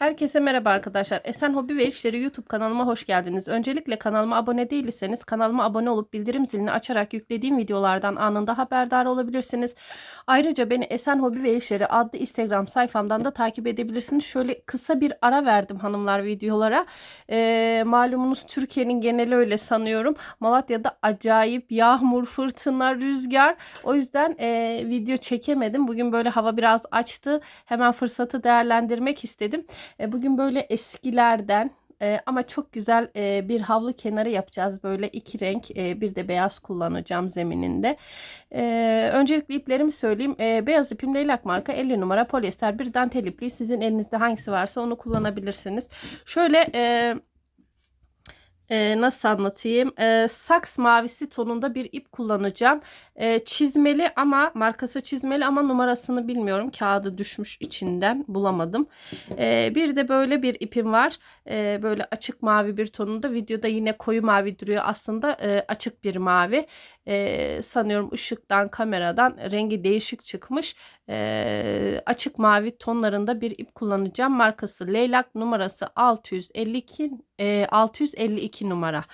Herkese merhaba arkadaşlar. Esen Hobi ve İşleri YouTube kanalıma hoş geldiniz. Öncelikle kanalıma abone değilseniz kanalıma abone olup bildirim zilini açarak yüklediğim videolardan anında haberdar olabilirsiniz. Ayrıca beni Esen Hobi ve İşleri adlı Instagram sayfamdan da takip edebilirsiniz. Şöyle kısa bir ara verdim hanımlar videolara. Ee, malumunuz Türkiye'nin geneli öyle sanıyorum. Malatya'da acayip yağmur, fırtına, rüzgar. O yüzden e, video çekemedim. Bugün böyle hava biraz açtı. Hemen fırsatı değerlendirmek istedim. E, Bugün böyle eskilerden e, ama çok güzel e, bir havlu kenarı yapacağız. Böyle iki renk bir de beyaz kullanacağım zemininde. Öncelikle iplerimi söyleyeyim. Beyaz ipim Leylak marka 50 numara polyester bir dantel ipliği. Sizin elinizde hangisi varsa onu kullanabilirsiniz. Şöyle... e, nasıl anlatayım? E, saks mavisi tonunda bir ip kullanacağım. E, çizmeli ama markası çizmeli ama numarasını bilmiyorum. Kağıdı düşmüş içinden bulamadım. E, bir de böyle bir ipim var. E, böyle açık mavi bir tonunda. Videoda yine koyu mavi duruyor. Aslında e, açık bir mavi. E, sanıyorum ışıktan kameradan rengi değişik çıkmış. E, açık mavi tonlarında bir ip kullanacağım. Markası Leylak numarası 652 e, 652 numara.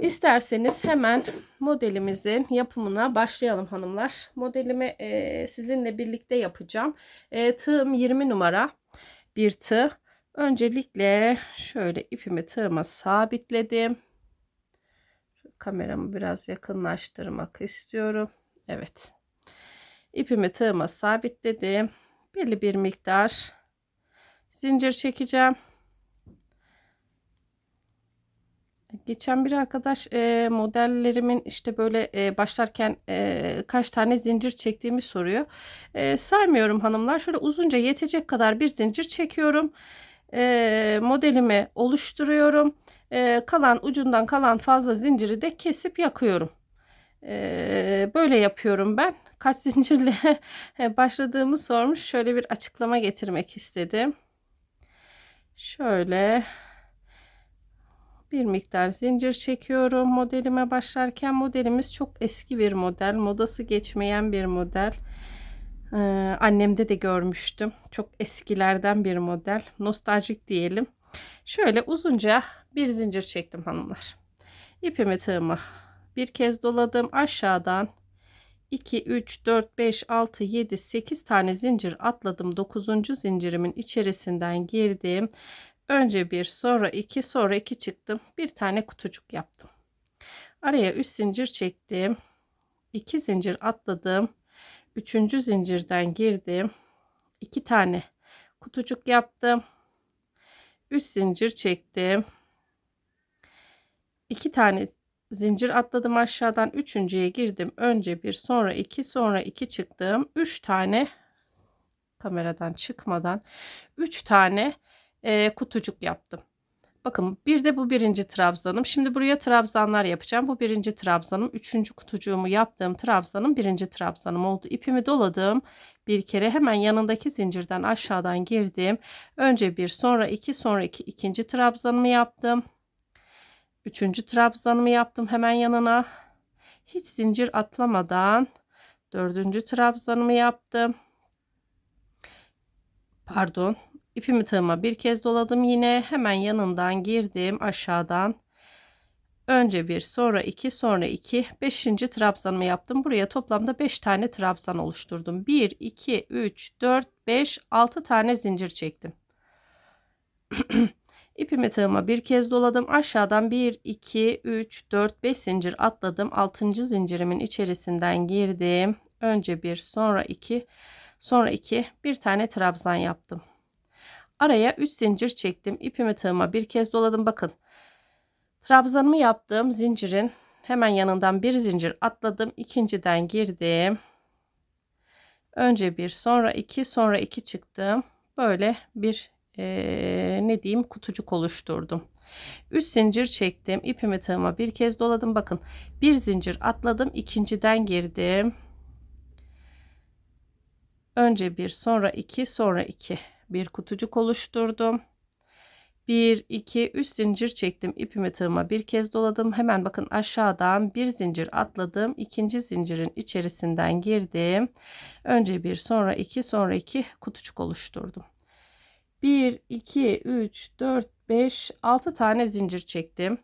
İsterseniz hemen modelimizin yapımına başlayalım hanımlar. Modelimi e, sizinle birlikte yapacağım. E, tığım 20 numara bir tığ. Öncelikle şöyle ipimi tığıma sabitledim. Kameramı biraz yakınlaştırmak istiyorum. Evet. İpimi tığıma sabitledim. Belli bir miktar zincir çekeceğim. Geçen bir arkadaş e, modellerimin işte böyle e, başlarken e, kaç tane zincir çektiğimi soruyor. E, saymıyorum hanımlar. Şöyle uzunca yetecek kadar bir zincir çekiyorum. E, modelimi oluşturuyorum. E, kalan ucundan kalan fazla zinciri de kesip yakıyorum. E, böyle yapıyorum ben. Kaç zincirle başladığımı sormuş. Şöyle bir açıklama getirmek istedim. Şöyle bir miktar zincir çekiyorum modelime başlarken modelimiz çok eski bir model modası geçmeyen bir model ee, annemde de görmüştüm çok eskilerden bir model nostaljik diyelim şöyle uzunca bir zincir çektim hanımlar ipimi tığımı bir kez doladım aşağıdan 2 3 4 5 6 7 8 tane zincir atladım 9. zincirimin içerisinden girdim Önce bir sonra iki sonra iki çıktım. Bir tane kutucuk yaptım. Araya 3 zincir çektim. 2 zincir atladım. Üçüncü zincirden girdim. 2 tane kutucuk yaptım. 3 zincir çektim. 2 tane zincir atladım aşağıdan. Üçüncüye girdim. Önce bir sonra iki sonra iki çıktım. 3 tane kameradan çıkmadan 3 tane e, kutucuk yaptım. Bakın bir de bu birinci trabzanım. Şimdi buraya trabzanlar yapacağım. Bu birinci trabzanım. Üçüncü kutucuğumu yaptığım trabzanım birinci trabzanım oldu. İpimi doladım. Bir kere hemen yanındaki zincirden aşağıdan girdim. Önce bir sonra iki sonra iki ikinci trabzanımı yaptım. Üçüncü trabzanımı yaptım hemen yanına. Hiç zincir atlamadan dördüncü trabzanımı yaptım. Pardon İpimi tığıma bir kez doladım yine. Hemen yanından girdim aşağıdan. Önce bir sonra iki sonra iki. Beşinci trabzanımı yaptım. Buraya toplamda beş tane trabzan oluşturdum. 1 2 3 4 5 6 tane zincir çektim İpimi tığıma bir kez doladım aşağıdan 1 2 3 4 5 zincir atladım 6. zincirimin içerisinden girdim önce bir sonra iki sonra iki bir tane trabzan yaptım Araya 3 zincir çektim. İpimi tığıma bir kez doladım. Bakın. Trabzanımı yaptığım zincirin hemen yanından bir zincir atladım. ikinciden girdim. Önce bir sonra iki sonra iki çıktım. Böyle bir ee, ne diyeyim kutucuk oluşturdum. 3 zincir çektim. İpimi tığıma bir kez doladım. Bakın bir zincir atladım. ikinciden girdim. Önce bir sonra iki sonra iki bir kutucuk oluşturdum. 1 2 3 zincir çektim ipimi tığıma bir kez doladım hemen bakın aşağıdan bir zincir atladım ikinci zincirin içerisinden girdim önce bir sonra iki sonra iki kutucuk oluşturdum 1, 2, 3, 4, 5, 6 tane zincir çektim.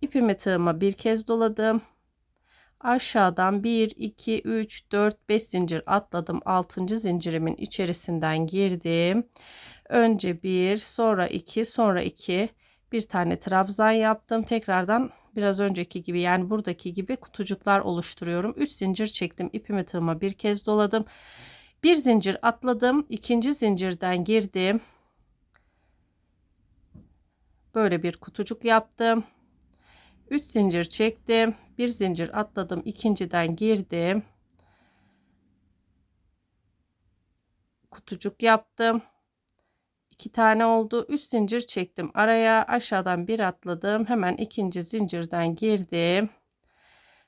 İpimi tığıma bir kez doladım. Aşağıdan 1, 2, 3, 4, 5 zincir atladım. 6. zincirimin içerisinden girdim. Önce 1, sonra 2, sonra 2. Bir tane trabzan yaptım. Tekrardan biraz önceki gibi yani buradaki gibi kutucuklar oluşturuyorum. 3 zincir çektim. İpimi tığıma bir kez doladım. Bir zincir atladım. ikinci zincirden girdim. Böyle bir kutucuk yaptım. 3 zincir çektim. Bir zincir atladım. ikinciden girdim. Kutucuk yaptım. 2 tane oldu. 3 zincir çektim. Araya aşağıdan bir atladım. Hemen ikinci zincirden girdim.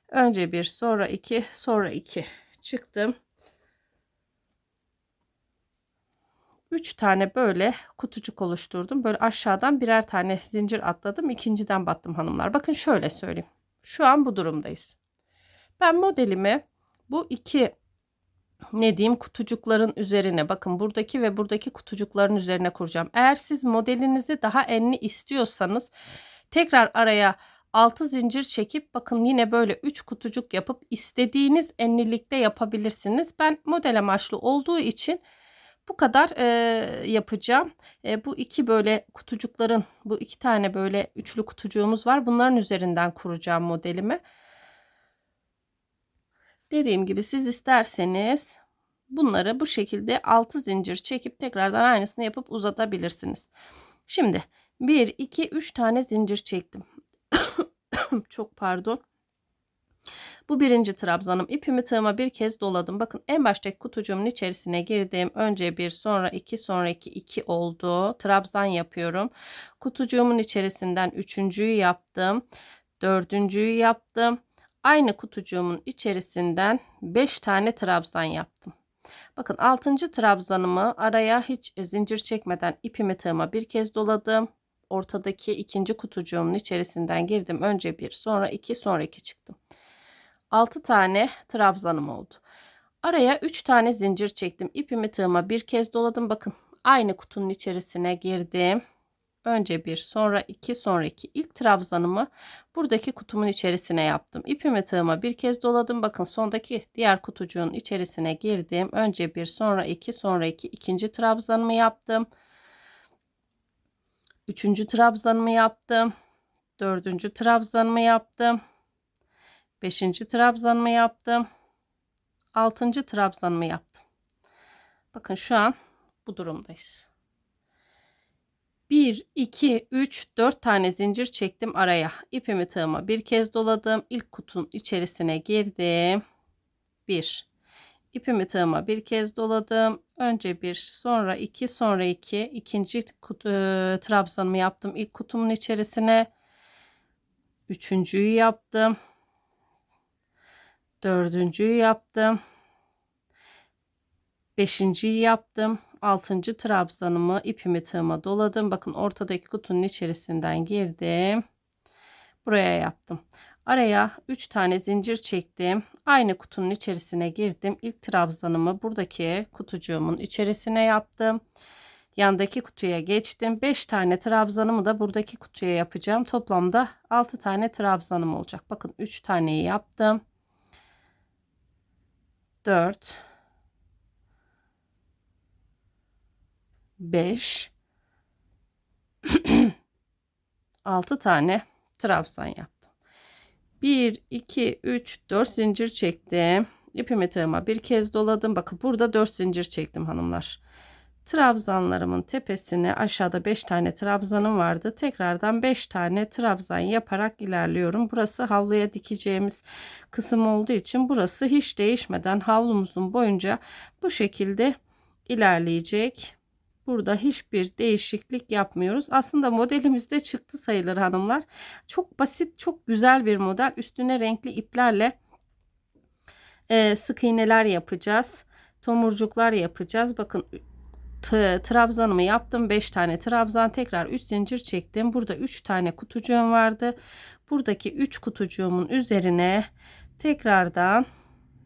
Önce bir, sonra iki, sonra iki çıktım. 3 tane böyle kutucuk oluşturdum. Böyle aşağıdan birer tane zincir atladım. ikinciden battım hanımlar. Bakın şöyle söyleyeyim. Şu an bu durumdayız. Ben modelimi bu iki ne diyeyim kutucukların üzerine bakın buradaki ve buradaki kutucukların üzerine kuracağım. Eğer siz modelinizi daha enli istiyorsanız tekrar araya 6 zincir çekip bakın yine böyle 3 kutucuk yapıp istediğiniz enlilikte yapabilirsiniz. Ben model amaçlı olduğu için bu kadar e, yapacağım. E, bu iki böyle kutucukların bu iki tane böyle üçlü kutucuğumuz var. Bunların üzerinden kuracağım modelimi. Dediğim gibi siz isterseniz bunları bu şekilde 6 zincir çekip tekrardan aynısını yapıp uzatabilirsiniz. Şimdi 1 2 3 tane zincir çektim. Çok pardon. Bu birinci trabzanım. İpimi tığıma bir kez doladım. Bakın en baştaki kutucuğumun içerisine girdim. Önce bir sonra iki sonra iki iki oldu. Trabzan yapıyorum. Kutucuğumun içerisinden üçüncüyü yaptım. Dördüncüyü yaptım. Aynı kutucuğumun içerisinden 5 tane trabzan yaptım. Bakın 6. trabzanımı araya hiç zincir çekmeden ipimi tığıma bir kez doladım. Ortadaki ikinci kutucuğumun içerisinden girdim. Önce bir, sonra iki, sonra iki çıktım. 6 tane trabzanım oldu. Araya 3 tane zincir çektim. İpimi tığıma bir kez doladım. Bakın aynı kutunun içerisine girdim. Önce bir, sonra iki, sonra iki. İlk trabzanımı buradaki kutumun içerisine yaptım. İpimi tığıma bir kez doladım. Bakın sondaki diğer kutucuğun içerisine girdim. Önce bir, sonra iki, sonra iki. ikinci trabzanımı yaptım. Üçüncü trabzanımı yaptım. Dördüncü trabzanımı yaptım. Beşinci trabzanımı yaptım. Altıncı trabzanımı yaptım. Bakın şu an bu durumdayız. 1, 2, 3, 4 tane zincir çektim araya. İpimi tığıma bir kez doladım. İlk kutunun içerisine girdim. 1. İpimi tığıma bir kez doladım. Önce bir, sonra iki, sonra iki. İkinci kutu, e, trabzanımı yaptım. İlk kutumun içerisine. Üçüncüyü yaptım. Dördüncüyü yaptım. Beşinciyi yaptım. Altıncı trabzanımı ipimi tığıma doladım. Bakın ortadaki kutunun içerisinden girdim. Buraya yaptım. Araya 3 tane zincir çektim. Aynı kutunun içerisine girdim. İlk trabzanımı buradaki kutucuğumun içerisine yaptım. Yandaki kutuya geçtim. 5 tane trabzanımı da buradaki kutuya yapacağım. Toplamda 6 tane trabzanım olacak. Bakın 3 taneyi yaptım. 4 5 6 tane trabzan yaptım. 1 2 3 4 zincir çektim. İpimi tığıma bir kez doladım. Bakın burada 4 zincir çektim hanımlar. Trabzanlarımın tepesine aşağıda 5 tane trabzanım vardı. Tekrardan 5 tane trabzan yaparak ilerliyorum. Burası havluya dikeceğimiz kısım olduğu için burası hiç değişmeden havlumuzun boyunca bu şekilde ilerleyecek. Burada hiçbir değişiklik yapmıyoruz. Aslında modelimizde çıktı sayılır hanımlar. Çok basit, çok güzel bir model. Üstüne renkli iplerle e, sık iğneler yapacağız. Tomurcuklar yapacağız. Bakın trabzanımı yaptım. 5 tane trabzan tekrar 3 zincir çektim. Burada 3 tane kutucuğum vardı. Buradaki 3 kutucuğumun üzerine tekrardan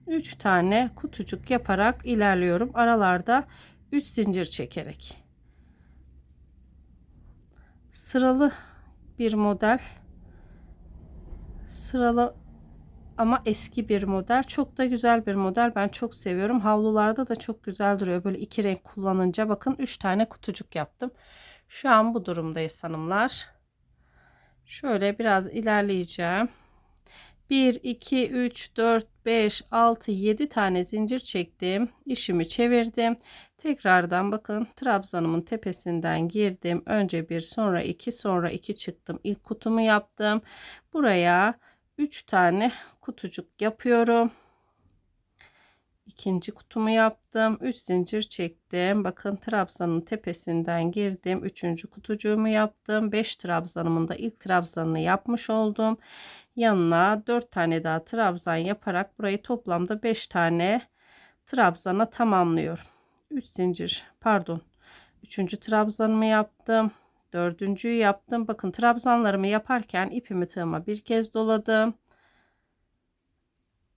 3 tane kutucuk yaparak ilerliyorum. Aralarda 3 zincir çekerek. sıralı bir model. Sıralı ama eski bir model. Çok da güzel bir model. Ben çok seviyorum. Havlularda da çok güzel duruyor. Böyle iki renk kullanınca bakın 3 tane kutucuk yaptım. Şu an bu durumdayız hanımlar. Şöyle biraz ilerleyeceğim. 1, 2, 3, 4, 5, 6, 7 tane zincir çektim. İşimi çevirdim. Tekrardan bakın trabzanımın tepesinden girdim. Önce bir sonra iki sonra iki çıktım. İlk kutumu yaptım. Buraya 3 tane kutucuk yapıyorum. İkinci kutumu yaptım. 3 zincir çektim. Bakın trabzanın tepesinden girdim. Üçüncü kutucuğumu yaptım. 5 trabzanımın da ilk trabzanını yapmış oldum. Yanına 4 tane daha trabzan yaparak burayı toplamda 5 tane trabzana tamamlıyorum. 3 zincir pardon. Üçüncü trabzanımı yaptım. Dördüncüyü yaptım. Bakın trabzanlarımı yaparken ipimi tığıma bir kez doladım.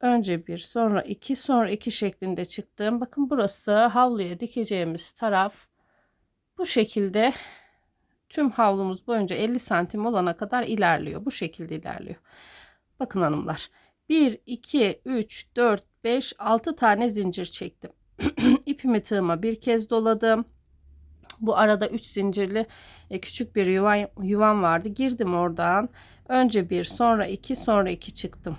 Önce bir sonra iki sonra iki şeklinde çıktım. Bakın burası havluya dikeceğimiz taraf. Bu şekilde tüm havlumuz boyunca 50 santim olana kadar ilerliyor. Bu şekilde ilerliyor. Bakın hanımlar. 1, 2, 3, 4, 5, 6 tane zincir çektim. İpimi tığıma bir kez doladım. Bu arada 3 zincirli e, küçük bir yuvan, yuvan vardı. Girdim oradan. Önce bir sonra iki sonra iki çıktım.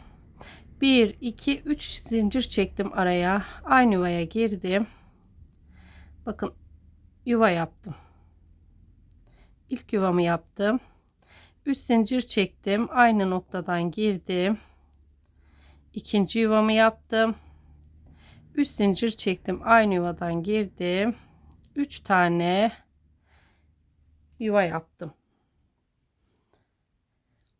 1 2 3 zincir çektim araya. Aynı yuvaya girdim. Bakın yuva yaptım. İlk yuvamı yaptım. 3 zincir çektim. Aynı noktadan girdim. İkinci yuvamı yaptım. 3 zincir çektim. Aynı yuvadan girdim. 3 tane yuva yaptım.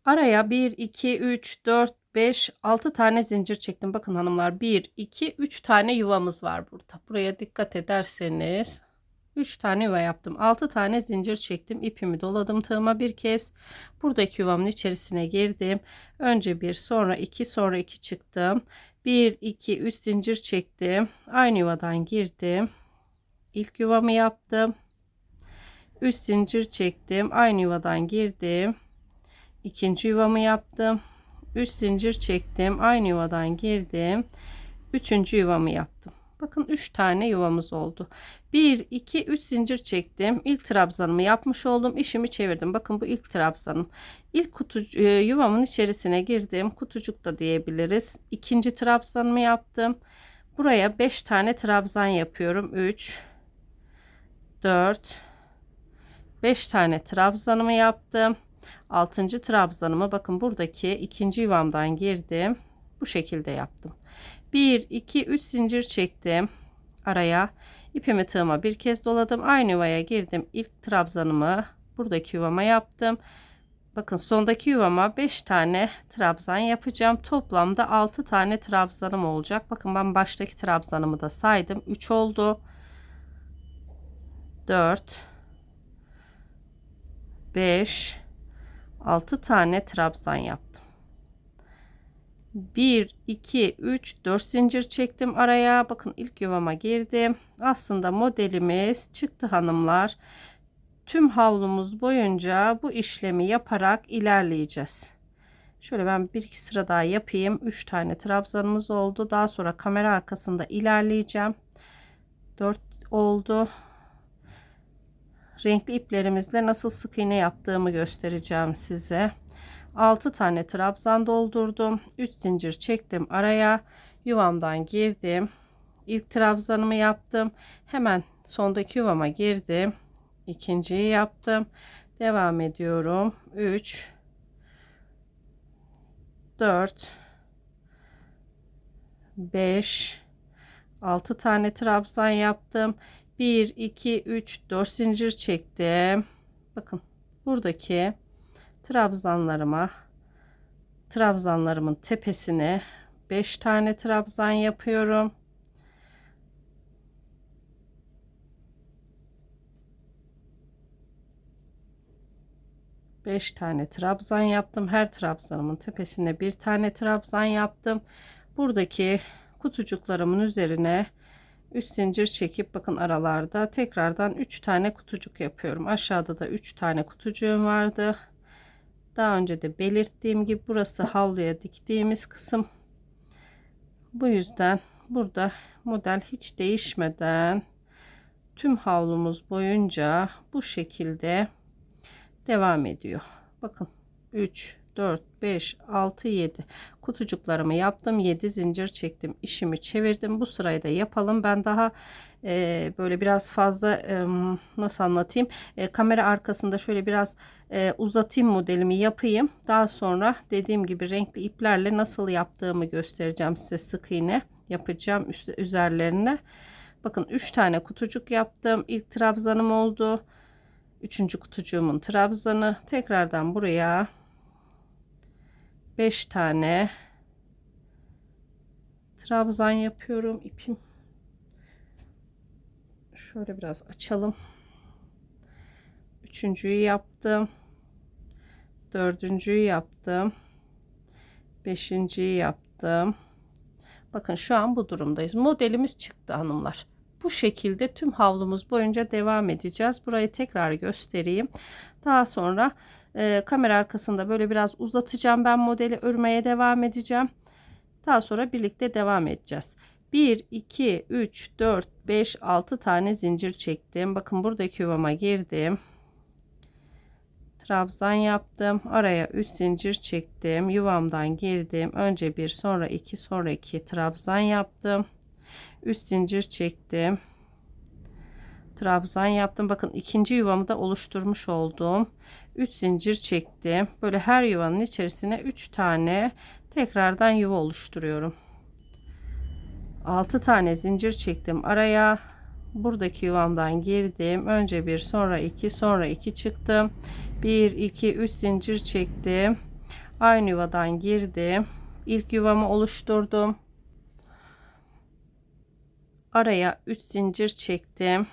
Araya 1 2 3 4 5 6 tane zincir çektim. Bakın hanımlar 1 2 3 tane yuvamız var burada. Buraya dikkat ederseniz 3 tane yuva yaptım. 6 tane zincir çektim. İpimi doladım tığıma bir kez. Buradaki yuvamın içerisine girdim. Önce bir sonra iki sonra iki çıktım. 1 2 3 zincir çektim. Aynı yuvadan girdim. İlk yuvamı yaptım. 3 zincir çektim. Aynı yuvadan girdim. İkinci yuvamı yaptım. 3 zincir çektim. Aynı yuvadan girdim. Üçüncü yuvamı yaptım. Bakın 3 tane yuvamız oldu. 1, 2, 3 zincir çektim. İlk trabzanımı yapmış oldum. İşimi çevirdim. Bakın bu ilk trabzanım. İlk kutu, e, yuvamın içerisine girdim. Kutucuk da diyebiliriz. İkinci trabzanımı yaptım. Buraya 5 tane trabzan yapıyorum. 3, 4, 5 tane trabzanımı yaptım. 6. trabzanımı bakın buradaki ikinci yuvamdan girdim. Bu şekilde yaptım. 1 2 3 zincir çektim. Araya ipimi tığıma bir kez doladım. Aynı yuvaya girdim. İlk trabzanımı buradaki yuvama yaptım. Bakın sondaki yuvama 5 tane trabzan yapacağım. Toplamda 6 tane trabzanım olacak. Bakın ben baştaki trabzanımı da saydım. 3 oldu. 4 5 6 tane trabzan yaptım. 1 2 3 4 zincir çektim araya. Bakın ilk yuvama girdim. Aslında modelimiz çıktı hanımlar. Tüm havlumuz boyunca bu işlemi yaparak ilerleyeceğiz. Şöyle ben bir iki sıra daha yapayım. 3 tane trabzanımız oldu. Daha sonra kamera arkasında ilerleyeceğim. 4 oldu renkli iplerimizle nasıl sık iğne yaptığımı göstereceğim size. 6 tane trabzan doldurdum. 3 zincir çektim araya. Yuvamdan girdim. İlk trabzanımı yaptım. Hemen sondaki yuvama girdim. İkinciyi yaptım. Devam ediyorum. 3 4 5 6 tane trabzan yaptım. 1 2 3 4 zincir çektim bakın buradaki trabzanlarıma trabzanlarımın tepesine 5 tane trabzan yapıyorum Beş tane trabzan yaptım. Her trabzanımın tepesine bir tane trabzan yaptım. Buradaki kutucuklarımın üzerine 3 zincir çekip bakın aralarda tekrardan 3 tane kutucuk yapıyorum. Aşağıda da 3 tane kutucuğum vardı. Daha önce de belirttiğim gibi burası havluya diktiğimiz kısım. Bu yüzden burada model hiç değişmeden tüm havlumuz boyunca bu şekilde devam ediyor. Bakın 3 4 5 6 7 kutucuklarımı yaptım 7 zincir çektim işimi çevirdim. Bu sırayı da yapalım. Ben daha e, böyle biraz fazla e, nasıl anlatayım? E, kamera arkasında şöyle biraz e, uzatayım modelimi yapayım. Daha sonra dediğim gibi renkli iplerle nasıl yaptığımı göstereceğim size. Sık iğne yapacağım üst, üzerlerine. Bakın 3 tane kutucuk yaptım. İlk trabzanım oldu. Üçüncü kutucuğumun trabzanı. Tekrardan buraya 5 tane. Trabzan yapıyorum ipim. Şöyle biraz açalım. Üçüncüyü yaptım. Dördüncüyü yaptım. Beşinciyi yaptım. Bakın şu an bu durumdayız. Modelimiz çıktı hanımlar. Bu şekilde tüm havlumuz boyunca devam edeceğiz. Burayı tekrar göstereyim. Daha sonra e, kamera arkasında böyle biraz uzatacağım ben modeli örmeye devam edeceğim. Daha sonra birlikte devam edeceğiz. 1 2 3 4 5 6 tane zincir çektim. Bakın buradaki yuvama girdim. Trabzan yaptım. Araya 3 zincir çektim. Yuvamdan girdim. Önce bir sonra iki sonra iki trabzan yaptım. 3 zincir çektim. Trabzan yaptım. Bakın ikinci yuvamı da oluşturmuş oldum 3 zincir çektim. Böyle her yuvanın içerisine 3 tane tekrardan yuva oluşturuyorum. 6 tane zincir çektim araya. Buradaki yuvamdan girdim. Önce bir sonra iki sonra iki çıktım. 1 2 3 zincir çektim. Aynı yuvadan girdim. İlk yuvamı oluşturdum. Araya 3 zincir çektim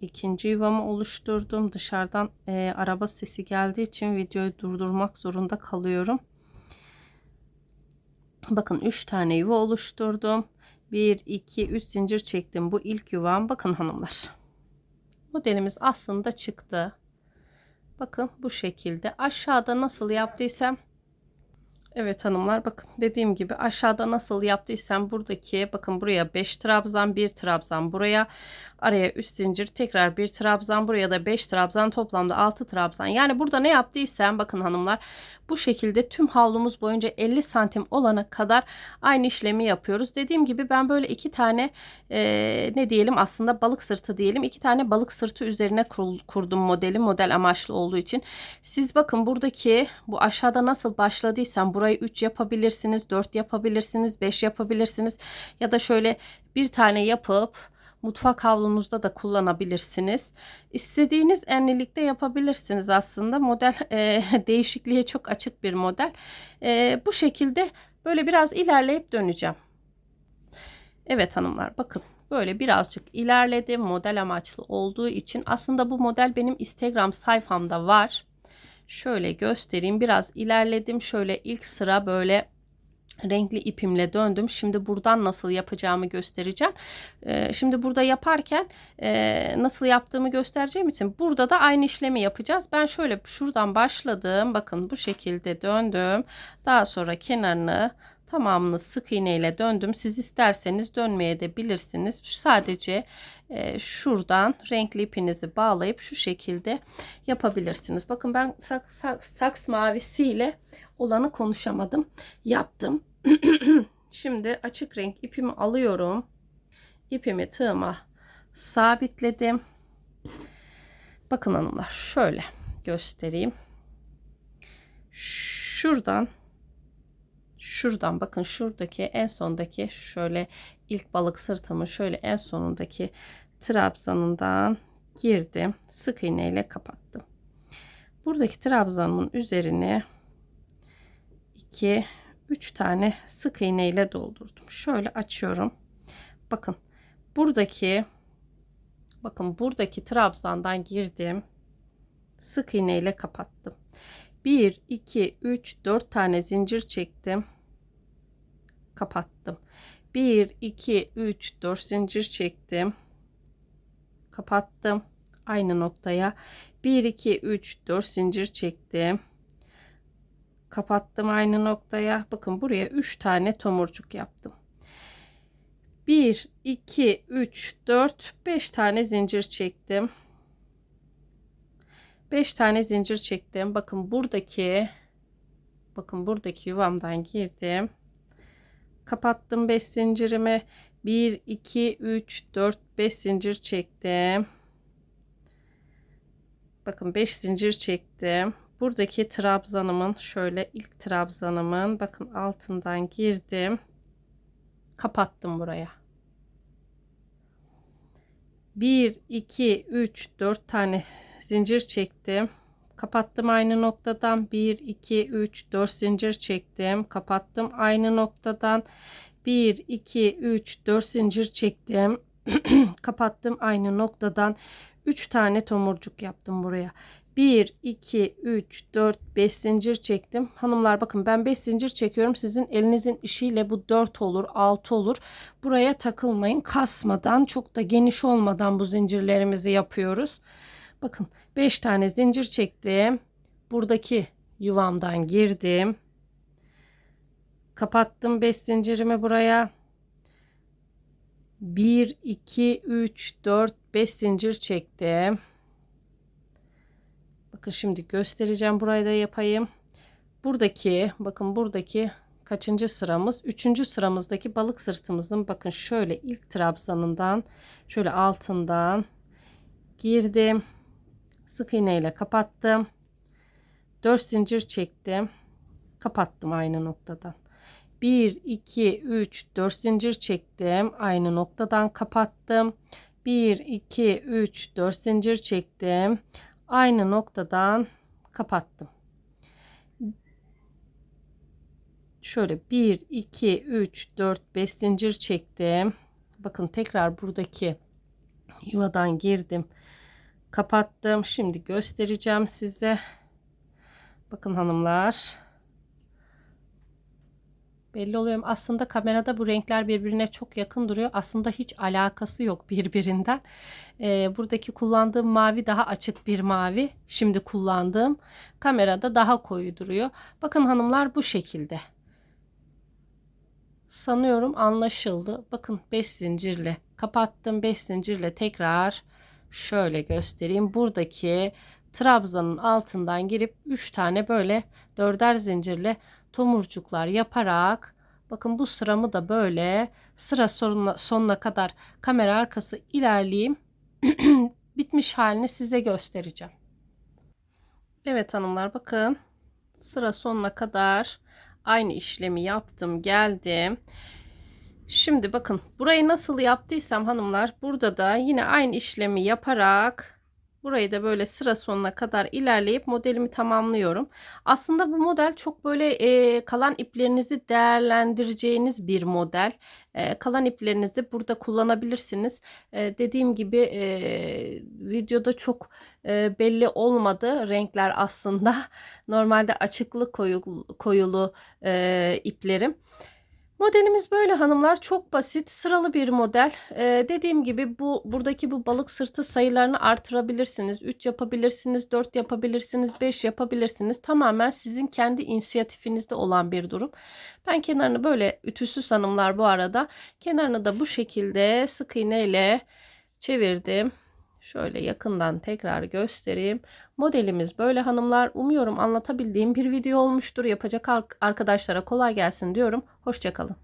ikinci yuvamı oluşturdum. Dışarıdan e, araba sesi geldiği için videoyu durdurmak zorunda kalıyorum. Bakın 3 tane yuva oluşturdum. 1 2 3 zincir çektim. Bu ilk yuvam. Bakın hanımlar. Modelimiz aslında çıktı. Bakın bu şekilde. Aşağıda nasıl yaptıysam Evet hanımlar bakın dediğim gibi aşağıda nasıl yaptıysam buradaki bakın buraya 5 trabzan 1 trabzan buraya araya üst zincir tekrar bir trabzan buraya da 5 trabzan toplamda 6 trabzan. Yani burada ne yaptıysam bakın hanımlar bu şekilde tüm havlumuz boyunca 50 santim olana kadar aynı işlemi yapıyoruz. Dediğim gibi ben böyle iki tane e, ne diyelim aslında balık sırtı diyelim iki tane balık sırtı üzerine kurdum modeli model amaçlı olduğu için. Siz bakın buradaki bu aşağıda nasıl başladıysam burayı 3 yapabilirsiniz 4 yapabilirsiniz 5 yapabilirsiniz ya da şöyle bir tane yapıp mutfak havlunuzda da kullanabilirsiniz. İstediğiniz enlilikte yapabilirsiniz aslında. Model e, değişikliğe çok açık bir model. E, bu şekilde böyle biraz ilerleyip döneceğim. Evet hanımlar bakın böyle birazcık ilerledim. Model amaçlı olduğu için aslında bu model benim Instagram sayfamda var. Şöyle göstereyim. Biraz ilerledim. Şöyle ilk sıra böyle renkli ipimle döndüm. Şimdi buradan nasıl yapacağımı göstereceğim. Ee, şimdi burada yaparken e, nasıl yaptığımı göstereceğim için burada da aynı işlemi yapacağız. Ben şöyle şuradan başladım. Bakın bu şekilde döndüm. Daha sonra kenarını tamamını sık iğne ile döndüm. Siz isterseniz dönmeye de bilirsiniz. Sadece e, şuradan renkli ipinizi bağlayıp şu şekilde yapabilirsiniz. Bakın ben saks, saks, saks mavisiyle olanı konuşamadım. Yaptım. Şimdi açık renk ipimi alıyorum. İpimi tığıma sabitledim. Bakın hanımlar şöyle göstereyim. Şuradan şuradan bakın şuradaki en sondaki şöyle ilk balık sırtımı şöyle en sonundaki trabzanından girdim. Sık iğne ile kapattım. Buradaki trabzanımın üzerine 2 3 tane sık iğne ile doldurdum. Şöyle açıyorum. Bakın buradaki bakın buradaki trabzandan girdim. Sık iğne ile kapattım. 1 2 3 4 tane zincir çektim. Kapattım. 1 2 3 4 zincir çektim. Kapattım aynı noktaya. 1 2 3 4 zincir çektim. Kapattım aynı noktaya. Bakın buraya 3 tane tomurcuk yaptım. 1 2 3 4 5 tane zincir çektim. 5 tane zincir çektim. Bakın buradaki bakın buradaki yuvamdan girdim kapattım 5 zincirimi. 1 2 3 4 5 zincir çektim. Bakın 5 zincir çektim. Buradaki trabzanımın şöyle ilk trabzanımın bakın altından girdim. Kapattım buraya. 1 2 3 4 tane zincir çektim kapattım aynı noktadan. 1 2 3 4 zincir çektim. Kapattım aynı noktadan. 1 2 3 4 zincir çektim. Kapattım aynı noktadan. 3 tane tomurcuk yaptım buraya. 1 2 3 4 5 zincir çektim. Hanımlar bakın ben 5 zincir çekiyorum. Sizin elinizin işiyle bu 4 olur 6 olur. Buraya takılmayın. Kasmadan çok da geniş olmadan bu zincirlerimizi yapıyoruz bakın 5 tane zincir çektim. Buradaki yuvamdan girdim. Kapattım 5 zincirimi buraya. 1 2 3 4 5 zincir çektim. Bakın şimdi göstereceğim burayı da yapayım. Buradaki bakın buradaki kaçıncı sıramız? Üçüncü sıramızdaki balık sırtımızın bakın şöyle ilk trabzanından şöyle altından girdim sık iğne ile kapattım. 4 zincir çektim. Kapattım aynı noktadan. 1 2 3 4 zincir çektim. Aynı noktadan kapattım. 1 2 3 4 zincir çektim. Aynı noktadan kapattım. Şöyle 1 2 3 4 5 zincir çektim. Bakın tekrar buradaki yuvadan girdim kapattım. Şimdi göstereceğim size. Bakın hanımlar. Belli oluyor aslında kamerada bu renkler birbirine çok yakın duruyor. Aslında hiç alakası yok birbirinden. Ee, buradaki kullandığım mavi daha açık bir mavi. Şimdi kullandığım kamerada daha koyu duruyor. Bakın hanımlar bu şekilde. Sanıyorum anlaşıldı. Bakın 5 zincirle kapattım. 5 zincirle tekrar şöyle göstereyim. Buradaki trabzanın altından girip 3 tane böyle dörder zincirle tomurcuklar yaparak bakın bu sıramı da böyle sıra sonuna, sonuna kadar kamera arkası ilerleyeyim. Bitmiş halini size göstereceğim. Evet hanımlar bakın sıra sonuna kadar aynı işlemi yaptım geldim. Şimdi bakın burayı nasıl yaptıysam hanımlar burada da yine aynı işlemi yaparak burayı da böyle sıra sonuna kadar ilerleyip modelimi tamamlıyorum. Aslında bu model çok böyle e, kalan iplerinizi değerlendireceğiniz bir model. E, kalan iplerinizi burada kullanabilirsiniz. E, dediğim gibi e, videoda çok e, belli olmadı renkler aslında. Normalde açıklı koyulu, koyulu e, iplerim. Modelimiz böyle hanımlar. Çok basit sıralı bir model. Ee, dediğim gibi bu buradaki bu balık sırtı sayılarını artırabilirsiniz. 3 yapabilirsiniz 4 yapabilirsiniz 5 yapabilirsiniz. Tamamen sizin kendi inisiyatifinizde olan bir durum. Ben kenarını böyle ütüsüz hanımlar bu arada kenarını da bu şekilde sık iğne ile çevirdim Şöyle yakından tekrar göstereyim. Modelimiz böyle hanımlar. Umuyorum anlatabildiğim bir video olmuştur. Yapacak arkadaşlara kolay gelsin diyorum. Hoşçakalın.